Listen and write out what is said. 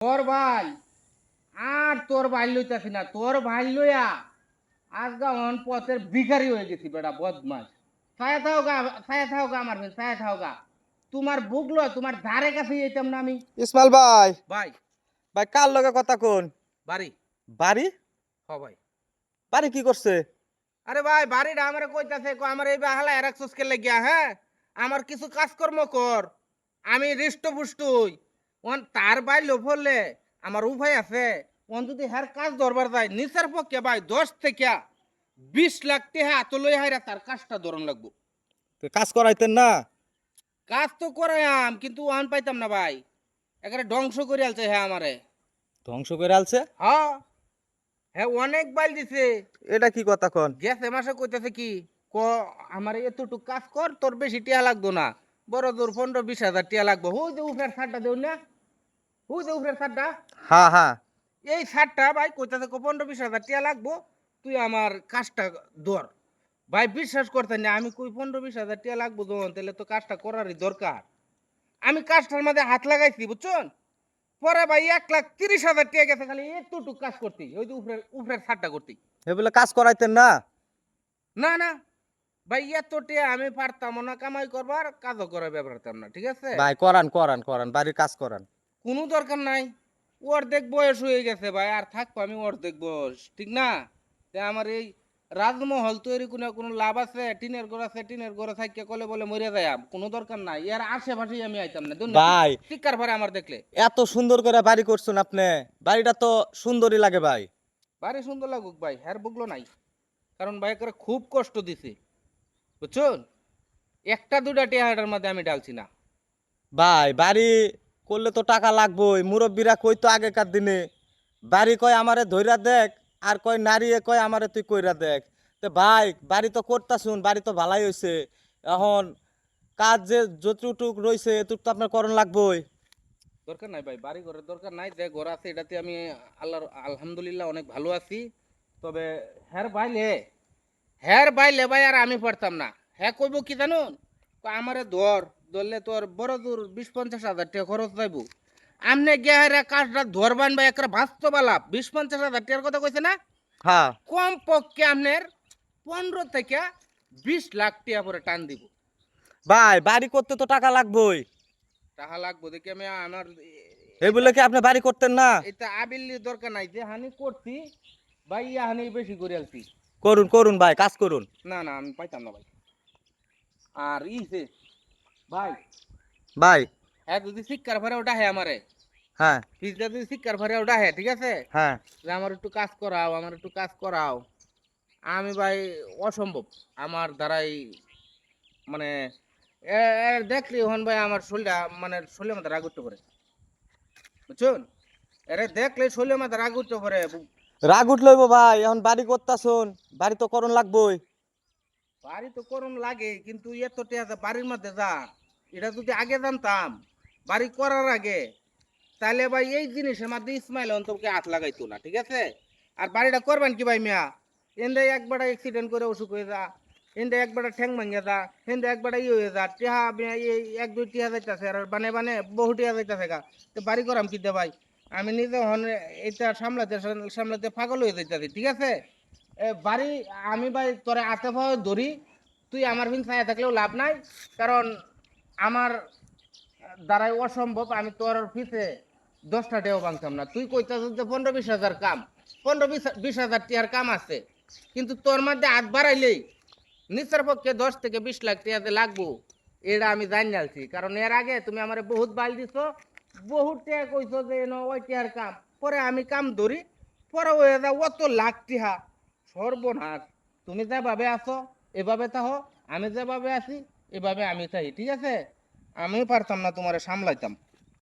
তোর ভাই আর তোর ভাই লইতাছি না তোর ভাই লইয়া আজগা অন পথের ভিখারি হয়ে গেছি বেটা বদমাস ছায়া থাও গা ছায়া থাও গা আমার ভাই ছায়া থাও গা। তোমার বুক লয় তোমার ধারে কাছে যেতাম না আমি। ইসমাইল ভাই। ভাই। ভাই কার লগে কথা কোন? বাড়ি। বাড়ি? হ ভাই। বাড়ি কি করছে? আরে ভাই বাড়িটা আমার কইতাছে কো আমার এই বাহালা এরাক সুস্কে লাগিয়া হ্যাঁ? আমার কিছু কাজকর্ম কর। আমি হৃষ্টপুষ্ট হই। ওন তার বাই লোফলে আমার উপায় আছে। ওন যদি হার কাজ ধরবার যায় নিচের পক্ষে ভাই দশ থেকে বিশ লাখ টেহা তো লই হাইরা তার কাজটা ধরন লাগবো। কাজ করাইতেন না? কাজ তো করাইয়াম কিন্তু ওয়ান পাইতাম না ভাই একেবারে ধ্বংস করে আলছে হ্যাঁ আমারে। ধ্বংস করে আলছে? হ্যাঁ হ্যাঁ অনেক বাইল দিছে। এটা কি কথা কোন? গেছে মাসে কইতেছে কি ক আমার এতটুকু কাজ কর তোর বেশি টিয়া লাগতো না। বড় দূর পনেরো বিশ হাজার টিয়া লাগবো। হুই যে উপরের সারটা দেউ না। হুই যে উপরের সারটা হ্যাঁ হ্যাঁ। এই সারটা ভাই কইতেছে কো পনেরো বিশ হাজার টিয়া লাগবো। তুই আমার কাজটা ধর। ভাই বিশ্বাস করতে না আমি কই পনেরো বিশ হাজার টিয়া লাগবো যখন তাহলে তো কাজটা করারই দরকার। আমি কাজটার মধ্যে হাত লাগাইছি বুঝছেন? পরে ভাই এক লাখ তিরিশ হাজার টিয়া গেছে খালি এতটুকু কাজ করতি ওই যে উপরের উপরের সারটা করতি এ বলে কাজ করাইতেন না? না না। ভাই এত টিয়া আমি পারতাম না কামাই করবার কাজও করার পারতাম না ঠিক আছে? ভাই করান করান করান বাড়ির কাজ করান। কোনো দরকার নাই। অর্ধেক বয়স হয়ে গেছে ভাই আর থাকব আমি অর্ধেক বয়স ঠিক না? তে আমার এই রাজমহল তৈরি কোনো কোনো লাভ আছে? টিনের ঘর আছে টিনের ঘরে থাকিয়ে কলে বলে মরে যায় কোনো দরকার নাই। এর আশেপাশে আমি আইতাম না ভাই টিকার পরে আমার দেখলে। এত সুন্দর করে বাড়ি করছেন আপনি বাড়িটা তো সুন্দরই লাগে ভাই। বাড়ি সুন্দর লাগুক ভাই হ্যার বুকলো নাই। কারণ ভাই করে খুব কষ্ট দিছে। বুঝছুন? একটা দুটা টিয়াটার মধ্যে আমি ডালছি না। ভাই বাড়ি করলে তো টাকা লাগবেই মুরব্বীরা কই তো আগেকার দিনে? বাড়ি কয় আমারে ধইরা দেখ আর কয় নারীয়ে কয় আমারে তুই কইরা দেখ। তো ভাই বাড়ি তো করতাছুন বাড়ি তো ভালাই হইছে। এখন কাজ যে যতটুক রইছে এটুক তো আপনার করণ লাগবেই। দরকার নাই ভাই বাড়ি ঘরের দরকার নাই যে ঘর আছে এটাতে আমি আল্লাহর আলহামদুলিল্লাহ অনেক ভালো আছি। তবে হ্যাঁ ভাই বাইলে হ্যার ভাই আর আমি পারতাম না। হ্যাঁ কইব কি জানো? আমারে ধর ধরলে তোর বড় দূর বিশ পঞ্চাশ হাজার টাকা খরচ যাইব। আমনে গিয়ে হারে কাজটা ধরবান ভাই একটা বাস্তব আলাপ। বিশ পঞ্চাশ হাজার টাকার কথা কইছে না? হ্যাঁ কম পক্ষে আপনার পনেরো থেকে বিশ লাখ টাকা পরে টান দিব। ভাই বাড়ি করতে তো টাকা লাগবেই। টাকা লাগবো দেখি আমি আমার এই বলে কি আপনি বাড়ি করতেন না? এটা আবিল্লি দরকার নাই যে হানি করছি ভাই ইয়া হানি বেশি করে আলছি। করুন করুন ভাই কাজ করুন। না না আমি পাইতাম না ভাই। আর ই সে ভাই ভাই। হ্যাঁ যদি শিক্ষার ভরে ওটা হ্যাঁ আমারে হ্যাঁ। ফিজটা যদি শিক্ষার ভরে ওটা হ্যাঁ ঠিক আছে? হ্যাঁ। যে আমার একটু কাজ করাও আমার একটু কাজ করাও আমি ভাই অসম্ভব। আমার দ্বারাই মানে দেখলি হন ভাই আমার শরীরটা মানে শরীরের মধ্যে রাগ উঠতে পারে। বুঝছেন এরে দেখলে শরীরের মধ্যে রাগ উঠতে পারে রাগ উঠলইব ভাই, এখন বাড়ি করতাছুন, বাড়ি তো করণ লাগবেই। বাড়ি তো করুন লাগে, কিন্তু এত টেহা বাড়ির মধ্যে যা। এটা যদি আগে জানতাম, বাড়ি করার আগে। তাহলে ভাই এই জিনিসের মধ্যে ইসমাইল অন্তকে হাত লাগাইতো না, ঠিক আছে? আর বাড়িটা করবেন কি ভাই মিয়া? এন্দে একবার অ্যাক্সিডেন্ট করে অসুখ হয়ে যা এন্দে একবার ঠ্যাং ভাঙে যা এন্দে একবার ই হয়ে যা, টেহা এক দুই টিহা যাইতেছে, আর বানে বানে বহু টিহা যাইতেছে গা। তো বাড়ি করাম কি দে ভাই? আমি নিজে এটা সামলাতে সামলাতে পাগল হয়ে যাইতেছি, ঠিক আছে? বাড়ি, আমি ভাই তোরে আতে ভাবে ধরি, তুই আমার ভিন ছায়া থাকলেও লাভ নাই, কারণ আমার দ্বারাই অসম্ভব, আমি তোর পিছে দশটা টেও ভাঙতাম না। তুই কইতাছ যে পনেরো বিশ হাজার কাম, পনেরো বিশ বিশ হাজার টিয়ার কাম আছে, কিন্তু তোর মধ্যে হাত বাড়াইলেই নিচের পক্ষে দশ থেকে বিশ লাখ টিয়াতে লাগবো, এটা আমি জানি আলছি কারণ এর আগে তুমি আমার বহুত বাইল দিছো বহুত টিয়া কইছো যে, ন ওই টিয়ার কাম পরে আমি কাম ধরি পরে ওই যা অত লাখ টিহা সর্বনাশ তুমি যেভাবে আছো, এভাবে তাহো আমি যেভাবে আছি, এভাবে আমি চাই ঠিক আছে? আমি পারতাম না তোমারে সামলাইতাম।